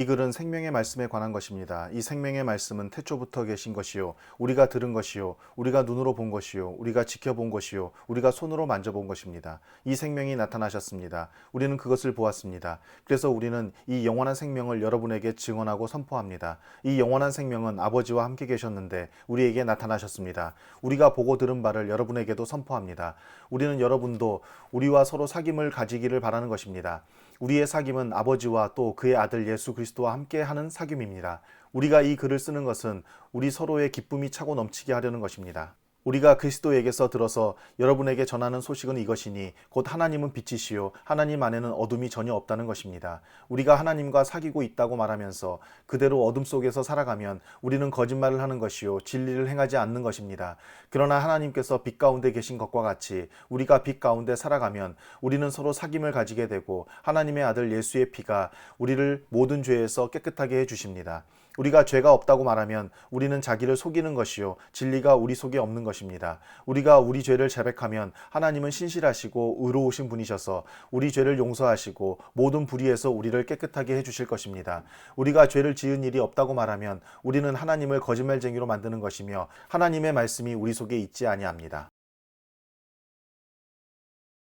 이 글은 생명의 말씀에 관한 것입니다. 이 생명의 말씀은 태초부터 계신 것이요. 우리가 들은 것이요. 우리가 눈으로 본 것이요. 우리가 지켜본 것이요. 우리가 손으로 만져본 것입니다. 이 생명이 나타나셨습니다. 우리는 그것을 보았습니다. 그래서 우리는 이 영원한 생명을 여러분에게 증언하고 선포합니다. 이 영원한 생명은 아버지와 함께 계셨는데 우리에게 나타나셨습니다. 우리가 보고 들은 바를 여러분에게도 선포합니다. 우리는 여러분도 우리와 서로 사귐을 가지기를 바라는 것입니다. 우리의 사귐은 아버지와 또 그의 아들 예수 그리스도와 함께 하는 사귐입니다. 우리가 이 글을 쓰는 것은 우리 서로의 기쁨이 차고 넘치게 하려는 것입니다. 우리가 그리스도에게서 들어서 여러분에게 전하는 소식은 이것이니 곧 하나님은 빛이시요 하나님 안에는 어둠이 전혀 없다는 것입니다. 우리가 하나님과 사귀고 있다고 말하면서 그대로 어둠 속에서 살아가면 우리는 거짓말을 하는 것이요 진리를 행하지 않는 것입니다. 그러나 하나님께서 빛 가운데 계신 것과 같이 우리가 빛 가운데 살아가면 우리는 서로 사귐을 가지게 되고 하나님의 아들 예수의 피가 우리를 모든 죄에서 깨끗하게 해 주십니다. 우리가 죄가 없다고 말하면 우리는 자기를 속이는 것이요 진리가 우리 속에 없는 것입니다. 우리가 우리 죄를 자백하면 하나님은 신실하시고 의로우신 분이셔서 우리 죄를 용서하시고 모든 불의에서 우리를 깨끗하게 해 주실 것입니다. 우리가 죄를 지은 일이 없다고 말하면 우리는 하나님을 거짓말쟁이로 만드는 것이며 하나님의 말씀이 우리 속에 있지 아니합니다.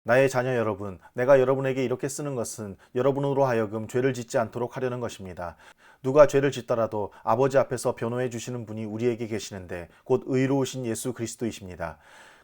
나의 자녀 여러분, 내가 여러분에게 이렇게 쓰는 것은 여러분으로 하여금 죄를 짓지 않도록 하려는 것입니다. 누가 죄를 짓더라도 아버지 앞에서 변호해 주시는 분이 우리에게 계시는데 곧 의로우신 예수 그리스도이십니다.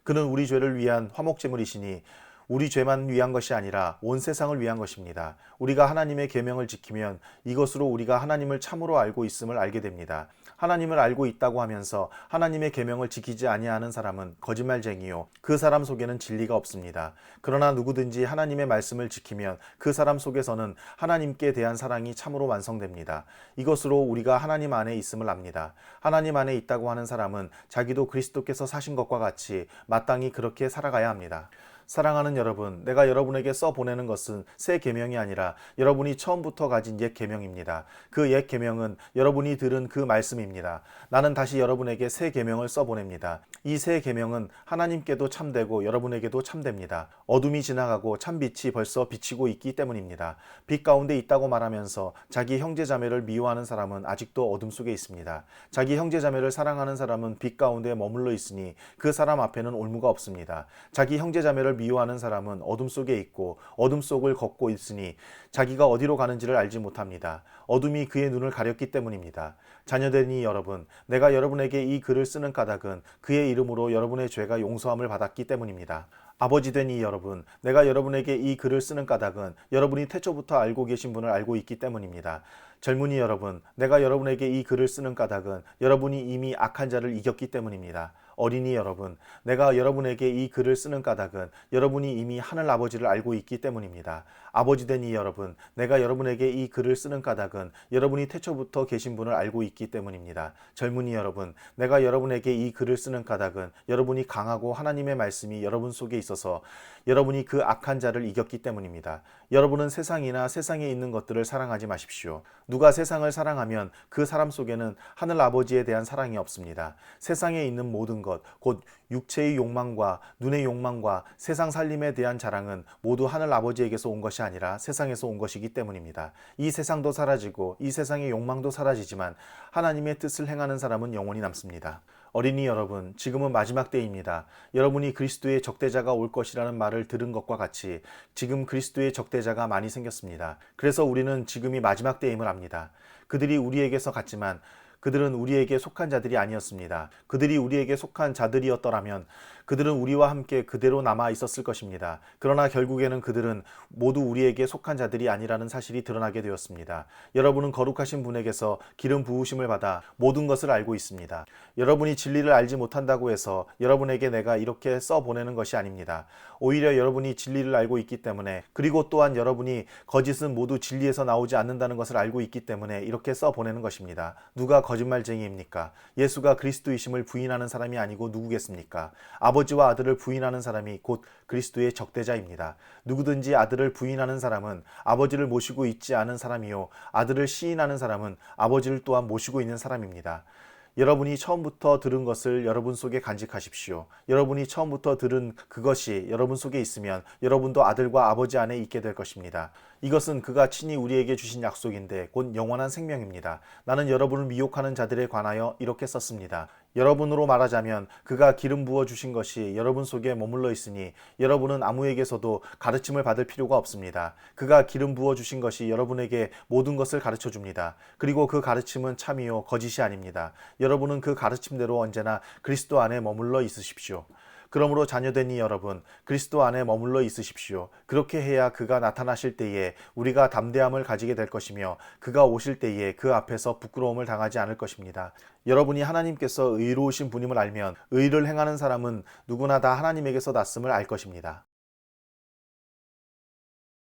그는 우리 죄를 위한 화목제물이시니 우리 죄만 위한 것이 아니라 온 세상을 위한 것입니다. 우리가 하나님의 계명을 지키면 이것으로 우리가 하나님을 참으로 알고 있음을 알게 됩니다. 하나님을 알고 있다고 하면서 하나님의 계명을 지키지 아니하는 사람은 거짓말쟁이요 그 사람 속에는 진리가 없습니다. 그러나 누구든지 하나님의 말씀을 지키면 그 사람 속에서는 하나님께 대한 사랑이 참으로 완성됩니다. 이것으로 우리가 하나님 안에 있음을 압니다. 하나님 안에 있다고 하는 사람은 자기도 그리스도께서 사신 것과 같이 마땅히 그렇게 살아가야 합니다. 사랑하는 여러분, 내가 여러분에게 써 보내는 것은 새 계명이 아니라 여러분이 처음부터 가진 옛 계명입니다. 그 옛 계명은 여러분이 들은 그 말씀입니다. 나는 다시 여러분에게 새 계명을 써 보냅니다. 이 새 계명은 하나님께도 참되고 여러분에게도 참됩니다. 어둠이 지나가고 참 빛이 벌써 비치고 있기 때문입니다. 빛 가운데 있다고 말하면서 자기 형제 자매를 미워하는 사람은 아직도 어둠 속에 있습니다. 자기 형제 자매를 사랑하는 사람은 빛 가운데 머물러 있으니 그 사람 앞에는 올무가 없습니다. 자기 형제 자매를 미워하는 사람은 어둠 속에 있고 어둠 속을 걷고 있으니 자기가 어디로 가는지를 알지 못합니다. 어둠이 그의 눈을 가렸기 때문입니다. 자녀되니 여러분, 내가 여러분에게 이 글을 쓰는 까닭은 그의 이름으로 여러분의 죄가 용서함을 받았기 때문입니다. 아버지 되니 여러분, 내가 여러분에게 이 글을 쓰는 까닭은 여러분이 태초부터 알고 계신 분을 알고 있기 때문입니다. 젊은이 여러분, 내가 여러분에게 이 글을 쓰는 까닭은 여러분이 이미 악한 자를 이겼기 때문입니다. 어린이 여러분, 내가 여러분에게 이 글을 쓰는 까닭은 여러분이 이미 하늘 아버지를 알고 있기 때문입니다. 아버지 되니 여러분, 내가 여러분에게 이 글을 쓰는 까닭은 여러분이 태초부터 계신 분을 알고 있기 때문입니다. 젊은이 여러분, 내가 여러분에게 이 글을 쓰는 까닭은 여러분이 강하고 하나님의 말씀이 여러분 속에 있어서 여러분이 그 악한 자를 이겼기 때문입니다. 여러분은 세상이나 세상에 있는 것들을 사랑하지 마십시오. 누가 세상을 사랑하면 그 사람 속에는 하늘 아버지에 대한 사랑이 없습니다. 세상에 있는 모든 것, 곧 육체의 욕망과 눈의 욕망과 세상 살림에 대한 자랑은 모두 하늘 아버지에게서 온 것이 아니라 세상에서 온 것이기 때문입니다. 이 세상도 사라지고 이 세상의 욕망도 사라지지만 하나님의 뜻을 행하는 사람은 영원히 남습니다. 어린이 여러분, 지금은 마지막 때입니다. 여러분이 그리스도의 적대자가 올 것이라는 말을 들은 것과 같이 지금 그리스도의 적대자가 많이 생겼습니다. 그래서 우리는 지금이 마지막 때임을 압니다. 그들이 우리에게서 갔지만 그들은 우리에게 속한 자들이 아니었습니다. 그들이 우리에게 속한 자들이었더라면 그들은 우리와 함께 그대로 남아 있었을 것입니다. 그러나 결국에는 그들은 모두 우리에게 속한 자들이 아니라는 사실이 드러나게 되었습니다. 여러분은 거룩하신 분에게서 기름 부으심을 받아 모든 것을 알고 있습니다. 여러분이 진리를 알지 못한다고 해서 여러분에게 내가 이렇게 써 보내는 것이 아닙니다. 오히려 여러분이 진리를 알고 있기 때문에 그리고 또한 여러분이 거짓은 모두 진리에서 나오지 않는다는 것을 알고 있기 때문에 이렇게 써 보내는 것입니다. 누가 거짓말쟁이입니까? 예수가 그리스도이심을 부인하는 사람이 아니고 누구겠습니까? 아버지와 아들을 부인하는 사람이 곧 그리스도의 적대자입니다. 누구든지 아들을 부인하는 사람은 아버지를 모시고 있지 않은 사람이요 아들을 시인하는 사람은 아버지를 또한 모시고 있는 사람입니다. 여러분이 처음부터 들은 것을 여러분 속에 간직하십시오. 여러분이 처음부터 들은 그것이 여러분 속에 있으면 여러분도 아들과 아버지 안에 있게 될 것입니다. 이것은 그가 친히 우리에게 주신 약속인데 곧 영원한 생명입니다. 나는 여러분을 미혹하는 자들에 관하여 이렇게 썼습니다. 여러분으로 말하자면 그가 기름 부어 주신 것이 여러분 속에 머물러 있으니 여러분은 아무에게서도 가르침을 받을 필요가 없습니다. 그가 기름 부어 주신 것이 여러분에게 모든 것을 가르쳐 줍니다. 그리고 그 가르침은 참이요 거짓이 아닙니다. 여러분은 그 가르침대로 언제나 그리스도 안에 머물러 있으십시오. 그러므로 자녀된 이 여러분, 그리스도 안에 머물러 있으십시오. 그렇게 해야 그가 나타나실 때에 우리가 담대함을 가지게 될 것이며 그가 오실 때에 그 앞에서 부끄러움을 당하지 않을 것입니다. 여러분이 하나님께서 의로우신 분임을 알면 의를 행하는 사람은 누구나 다 하나님에게서 났음을 알 것입니다.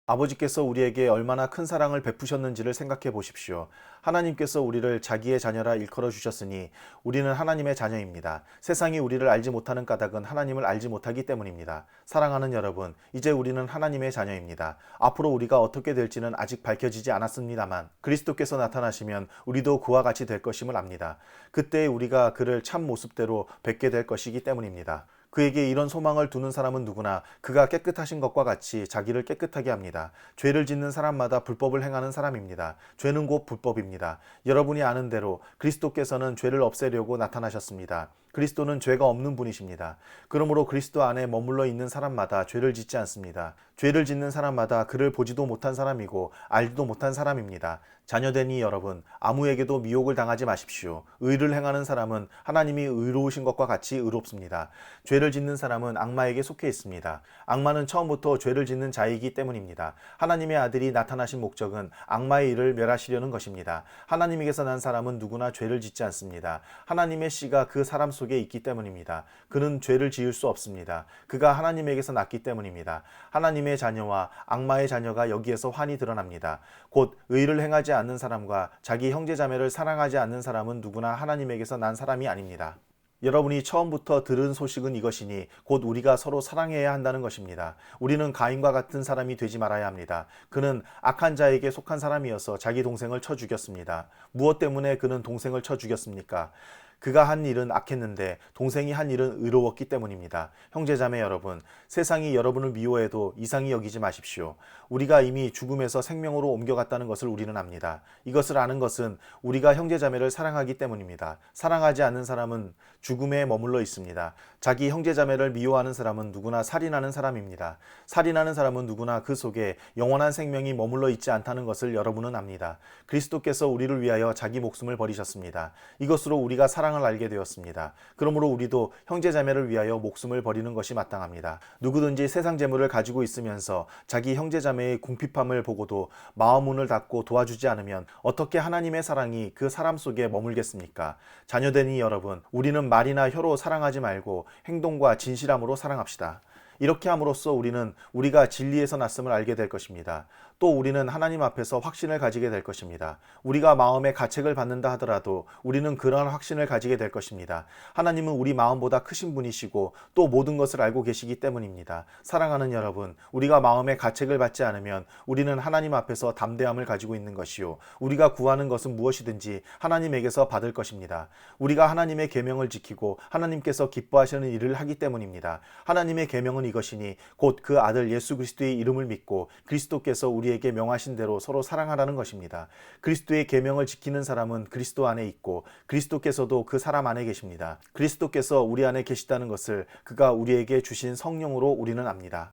아버지께서 우리에게 얼마나 큰 사랑을 베푸셨는지를 생각해 보십시오. 하나님께서 우리를 자기의 자녀라 일컬어 주셨으니 우리는 하나님의 자녀입니다. 세상이 우리를 알지 못하는 까닭은 하나님을 알지 못하기 때문입니다. 사랑하는 여러분, 이제 우리는 하나님의 자녀입니다. 앞으로 우리가 어떻게 될지는 아직 밝혀지지 않았습니다만 그리스도께서 나타나시면 우리도 그와 같이 될 것임을 압니다. 그때 우리가 그를 참 모습대로 뵙게 될 것이기 때문입니다. 그에게 이런 소망을 두는 사람은 누구나 그가 깨끗하신 것과 같이 자기를 깨끗하게 합니다. 죄를 짓는 사람마다 불법을 행하는 사람입니다. 죄는 곧 불법입니다. 여러분이 아는 대로 그리스도께서는 죄를 없애려고 나타나셨습니다. 그리스도는 죄가 없는 분이십니다. 그러므로 그리스도 안에 머물러 있는 사람마다 죄를 짓지 않습니다. 죄를 짓는 사람마다 그를 보지도 못한 사람이고 알지도 못한 사람입니다. 자녀되니 여러분, 아무에게도 미혹을 당하지 마십시오. 의를 행하는 사람은 하나님이 의로우신 것과 같이 의롭습니다. 죄를 짓는 사람은 악마에게 속해 있습니다. 악마는 처음부터 죄를 짓는 자이기 때문입니다. 하나님의 아들이 나타나신 목적은 악마의 일을 멸하시려는 것입니다. 하나님에게서 난 사람은 누구나 죄를 짓지 않습니다. 하나님의 씨가 그 사람 속에 있기 때문입니다. 그는 죄를 지을 수 없습니다. 그가 하나님에게서 났기 때문입니다. 하나님의 자녀와 악마의 자녀가 여기에서 환히 드러납니다. 곧 의를 행하지 않는 사람과 자기 형제 자매를 사랑하지 않는 사람은 누구나 하나님에게서 난 사람이 아닙니다. 여러분이 처음부터 들은 소식은 이것이니 곧 우리가 서로 사랑해야 한다는 것입니다. 우리는 가인과 같은 사람이 되지 말아야 합니다. 그는 악한 자에게 속한 사람이어서 자기 동생을 쳐 죽였습니다. 무엇 때문에 그는 동생을 쳐 죽였습니까? 그가 한 일은 악했는데 동생이 한 일은 의로웠기 때문입니다. 형제자매 여러분, 세상이 여러분을 미워해도 이상히 여기지 마십시오. 우리가 이미 죽음에서 생명으로 옮겨갔다는 것을 우리는 압니다. 이것을 아는 것은 우리가 형제자매를 사랑하기 때문입니다. 사랑하지 않는 사람은 죽음에 머물러 있습니다. 자기 형제자매를 미워하는 사람은 누구나 살인하는 사람입니다. 살인하는 사람은 누구나 그 속에 영원한 생명이 머물러 있지 않다는 것을 여러분은 압니다. 그리스도께서 우리를 위하여 자기 목숨을 버리셨습니다. 이것으로 우리가 사랑 을 알게 되었습니다. 그러므로 우리도 형제자매를 위하여 목숨을 버리는 것이 마땅합니다. 누구든지 세상 재물을 가지고 있으면서 자기 형제자매의 궁핍함을 보고도 마음 문을 닫고 도와주지 않으면 어떻게 하나님의 사랑이 그 사람 속에 머물겠습니까? 자녀되니 여러분, 우리는 말이나 혀로 사랑하지 말고 행동과 진실함으로 사랑합시다. 이렇게 함으로써 우리는 우리가 진리에서 났음을 알게 될 것입니다. 또 우리는 하나님 앞에서 확신을 가지게 될 것입니다. 우리가 마음의 가책을 받는다 하더라도 우리는 그러한 확신을 가지게 될 것입니다. 하나님은 우리 마음보다 크신 분이시고 또 모든 것을 알고 계시기 때문입니다. 사랑하는 여러분, 우리가 마음의 가책을 받지 않으면 우리는 하나님 앞에서 담대함을 가지고 있는 것이요. 우리가 구하는 것은 무엇이든지 하나님에게서 받을 것입니다. 우리가 하나님의 계명을 지키고 하나님께서 기뻐하시는 일을 하기 때문입니다. 하나님의 계명은 이것이니 곧 그 아들 예수 그리스도의 이름을 믿고 그리스도께서 우리 우리에게 명하신 대로 서로 사랑하라는 것입니다. 그리스도의 계명을 지키는 사람은 그리스도 안에 있고 그리스도께서도 그 사람 안에 계십니다. 그리스도께서 우리 안에 계시다는 것을 그가 우리에게 주신 성령으로 우리는 압니다.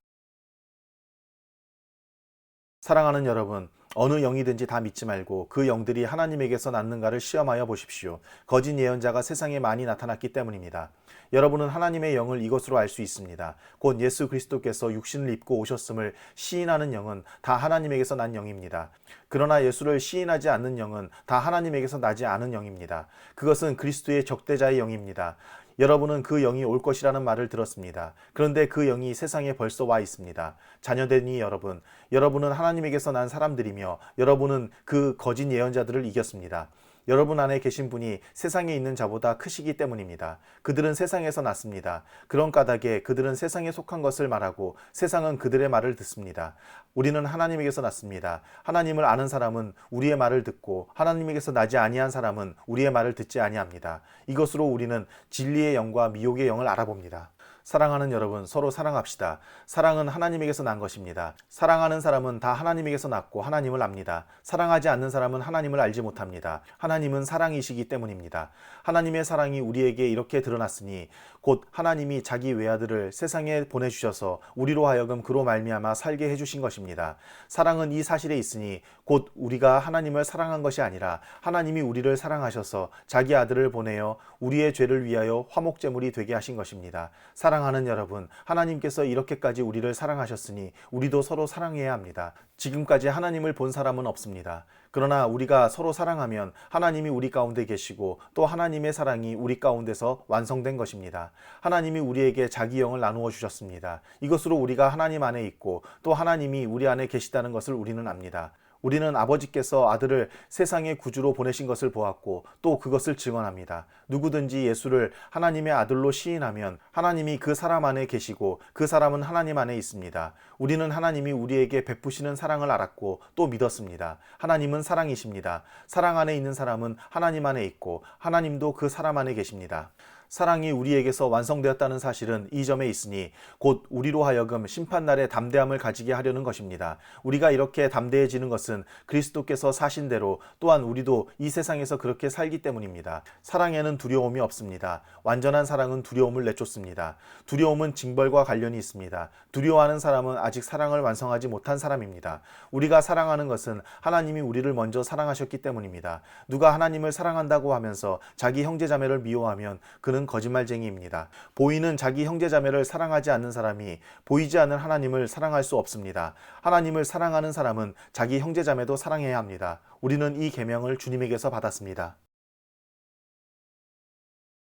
사랑하는 여러분, 어느 영이든지 다 믿지 말고 그 영들이 하나님에게서 낳는가를 시험하여 보십시오. 거짓 예언자가 세상에 많이 나타났기 때문입니다. 여러분은 하나님의 영을 이것으로 알 수 있습니다. 곧 예수 그리스도께서 육신을 입고 오셨음을 시인하는 영은 다 하나님에게서 난 영입니다. 그러나 예수를 시인하지 않는 영은 다 하나님에게서 나지 않은 영입니다. 그것은 그리스도의 적대자의 영입니다. 여러분은 그 영이 올 것이라는 말을 들었습니다. 그런데 그 영이 세상에 벌써 와 있습니다. 자녀되니 여러분, 여러분은 하나님에게서 난 사람들이며 여러분은 그 거짓 예언자들을 이겼습니다. 여러분 안에 계신 분이 세상에 있는 자보다 크시기 때문입니다. 그들은 세상에서 났습니다. 그런 까닭에 그들은 세상에 속한 것을 말하고 세상은 그들의 말을 듣습니다. 우리는 하나님에게서 났습니다. 하나님을 아는 사람은 우리의 말을 듣고 하나님에게서 나지 아니한 사람은 우리의 말을 듣지 아니합니다. 이것으로 우리는 진리의 영과 미혹의 영을 알아봅니다. 사랑하는 여러분, 서로 사랑합시다. 사랑은 하나님에게서 난 것입니다. 사랑하는 사람은 다 하나님에게서 났고 하나님을 압니다. 사랑하지 않는 사람은 하나님을 알지 못합니다. 하나님은 사랑이시기 때문입니다. 하나님의 사랑이 우리에게 이렇게 드러났으니 곧 하나님이 자기 외아들을 세상에 보내주셔서 우리로 하여금 그로 말미암아 살게 해주신 것입니다. 사랑은 이 사실에 있으니 곧 우리가 하나님을 사랑한 것이 아니라 하나님이 우리를 사랑하셔서 자기 아들을 보내어 우리의 죄를 위하여 화목제물이 되게 하신 것입니다. 사랑 하는 여러분, 하나님께서 이렇게까지 우리를 사랑하셨으니 우리도 서로 사랑해야 합니다. 지금까지 하나님을 본 사람은 없습니다. 그러나 우리가 서로 사랑하면 하나님이 우리 가운데 계시고 또 하나님의 사랑이 우리 가운데서 완성된 것입니다. 하나님이 우리에게 자기 영을 나누어 주셨습니다. 이것으로 우리가 하나님 안에 있고 또 하나님이 우리 안에 계시다는 것을 우리는 압니다. 우리는 아버지께서 아들을 세상의 구주로 보내신 것을 보았고 또 그것을 증언합니다. 누구든지 예수를 하나님의 아들로 시인하면 하나님이 그 사람 안에 계시고 그 사람은 하나님 안에 있습니다. 우리는 하나님이 우리에게 베푸시는 사랑을 알았고 또 믿었습니다. 하나님은 사랑이십니다. 사랑 안에 있는 사람은 하나님 안에 있고 하나님도 그 사람 안에 계십니다. 사랑이 우리에게서 완성되었다는 사실은 이 점에 있으니 곧 우리로 하여금 심판날에 담대함을 가지게 하려는 것입니다. 우리가 이렇게 담대해지는 것은 그리스도께서 사신 대로 또한 우리도 이 세상에서 그렇게 살기 때문입니다. 사랑에는 두려움이 없습니다. 완전한 사랑은 두려움을 내쫓습니다. 두려움은 징벌과 관련이 있습니다. 두려워하는 사람은 아직 사랑을 완성하지 못한 사람입니다. 우리가 사랑하는 것은 하나님이 우리를 먼저 사랑하셨기 때문입니다. 누가 하나님을 사랑한다고 하면서 자기 형제자매를 미워하면 그는 거짓말쟁이입니다. 보이는 자기 형제자매를 사랑하지 않는 사람이 보이지 않는 하나님을 사랑할 수 없습니다. 하나님을 사랑하는 사람은 자기 형제자매도 사랑해야 합니다. 우리는 이 계명을 주님에게서 받았습니다.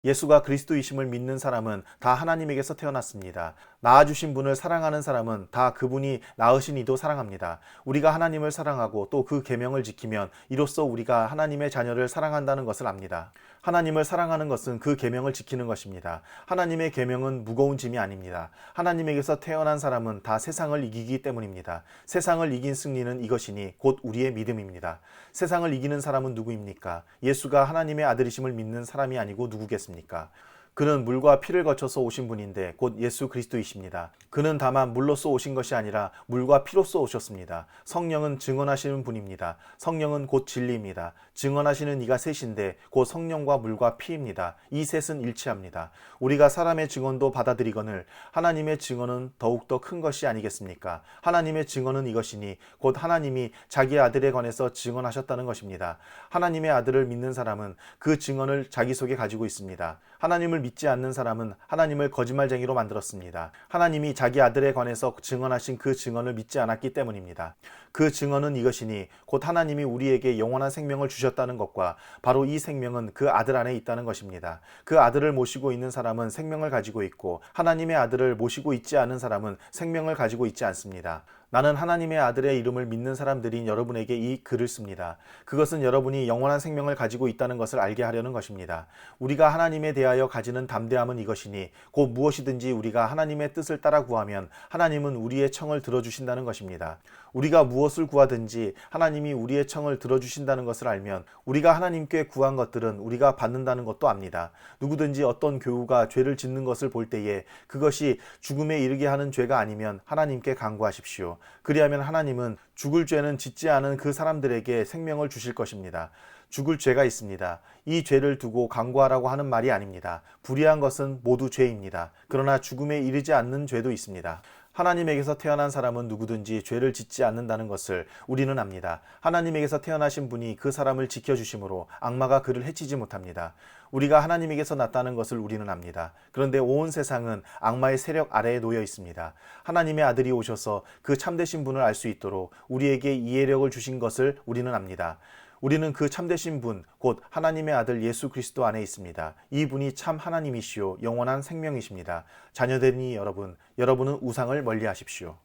예수가 그리스도이심을 믿는 사람은 다 하나님에게서 태어났습니다. 낳아주신 분을 사랑하는 사람은 다 그분이 낳으신 이도 사랑합니다. 우리가 하나님을 사랑하고 또 그 계명을 지키면 이로써 우리가 하나님의 자녀를 사랑한다는 것을 압니다. 하나님을 사랑하는 것은 그 계명을 지키는 것입니다. 하나님의 계명은 무거운 짐이 아닙니다. 하나님에게서 태어난 사람은 다 세상을 이기기 때문입니다. 세상을 이긴 승리는 이것이니 곧 우리의 믿음입니다. 세상을 이기는 사람은 누구입니까? 예수가 하나님의 아들이심을 믿는 사람이 아니고 누구겠습니까? 그는 물과 피를 거쳐서 오신 분인데 곧 예수 그리스도이십니다. 그는 다만 물로써 오신 것이 아니라 물과 피로써 오셨습니다. 성령은 증언하시는 분입니다. 성령은 곧 진리입니다. 증언하시는 이가 셋인데 곧 성령과 물과 피입니다. 이 셋은 일치합니다. 우리가 사람의 증언도 받아들이거늘 하나님의 증언은 더욱더 큰 것이 아니겠습니까? 하나님의 증언은 이것이니 곧 하나님이 자기 아들에 관해서 증언하셨다는 것입니다. 하나님의 아들을 믿는 사람은 그 증언을 자기 속에 가지고 있습니다. 하나님을 믿지 않는 사람은 하나님을 거짓말쟁이로 만들었습니다. 하나님이 자기 아들에 관해서 증언하신 그 증언을 믿지 않았기 때문입니다. 그 증언은 이것이니 곧 하나님이 우리에게 영원한 생명을 주셨다는 것과 바로 이 생명은 그 아들 안에 있다는 것입니다. 그 아들을 모시고 있는 사람은 생명을 가지고 있고 하나님의 아들을 모시고 있지 않은 사람은 생명을 가지고 있지 않습니다. 나는 하나님의 아들의 이름을 믿는 사람들인 여러분에게 이 글을 씁니다. 그것은 여러분이 영원한 생명을 가지고 있다는 것을 알게 하려는 것입니다. 우리가 하나님에 대하여 가지는 담대함은 이것이니 곧 무엇이든지 우리가 하나님의 뜻을 따라 구하면 하나님은 우리의 청을 들어주신다는 것입니다. 우리가 무엇을 구하든지 하나님이 우리의 청을 들어주신다는 것을 알면 우리가 하나님께 구한 것들은 우리가 받는다는 것도 압니다. 누구든지 어떤 교우가 죄를 짓는 것을 볼 때에 그것이 죽음에 이르게 하는 죄가 아니면 하나님께 간구하십시오. 그리하면 하나님은 죽을 죄는 짓지 않은 그 사람들에게 생명을 주실 것입니다. 죽을 죄가 있습니다. 이 죄를 두고 강구하라고 하는 말이 아닙니다. 불의한 것은 모두 죄입니다. 그러나 죽음에 이르지 않는 죄도 있습니다. 하나님에게서 태어난 사람은 누구든지 죄를 짓지 않는다는 것을 우리는 압니다. 하나님에게서 태어나신 분이 그 사람을 지켜주심으로 악마가 그를 해치지 못합니다. 우리가 하나님에게서 났다는 것을 우리는 압니다. 그런데 온 세상은 악마의 세력 아래에 놓여 있습니다. 하나님의 아들이 오셔서 그 참되신 분을 알 수 있도록 우리에게 이해력을 주신 것을 우리는 압니다. 우리는 그 참되신 분, 곧 하나님의 아들 예수 그리스도 안에 있습니다. 이 분이 참 하나님이시요 영원한 생명이십니다. 자녀되니 여러분, 여러분은 우상을 멀리 하십시오.